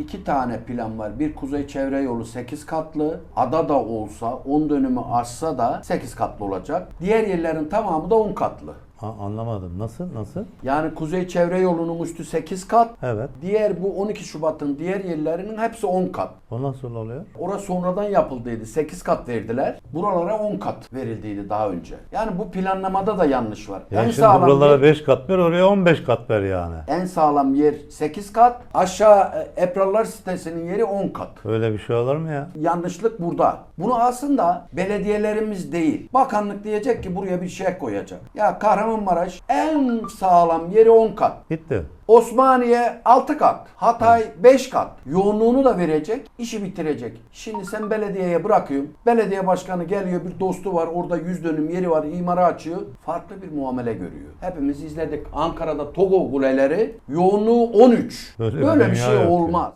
iki tane plan var. Bir kuzey çevre yolu 8 katlı. Ada da olsa 10 dönümü aşsa da 8 katlı olacak. Diğer yerlerin tamamı da 10 katlı. Ha, anlamadım. Nasıl? Nasıl? Yani kuzey çevre yolunun üstü 8 kat. Evet. Diğer bu 12 Şubat'ın diğer yerlerinin hepsi 10 kat. O nasıl oluyor? Orası sonradan yapıldıydı. 8 kat verdiler. Buralara 10 kat verildiydi daha önce. Yani bu planlamada da yanlış var. Ya en şimdi sağlam buralara yer, 5 kat ver, oraya 15 kat ver yani. en sağlam yer 8 kat. Aşağı e, Eprarlar sitesinin yeri 10 kat. Öyle bir şey olur mu ya? Yanlışlık burada. Bunu aslında belediyelerimiz değil. Bakanlık diyecek ki buraya bir şey koyacak. Ya Kahramanmaraş en sağlam yeri 10 kat. Gitti. Osmaniye 6 kat, Hatay 5 kat. Yoğunluğunu da verecek, işi bitirecek. Şimdi sen belediyeye bırakıyorsun. Belediye başkanı geliyor, bir dostu var, orada 100 dönüm yeri var, imara açıyor. Farklı bir muamele görüyor. Hepimiz izledik Ankara'da Togo kuleleri, yoğunluğu 13. Böyle bir Böyle bir şey yok ya. olmaz.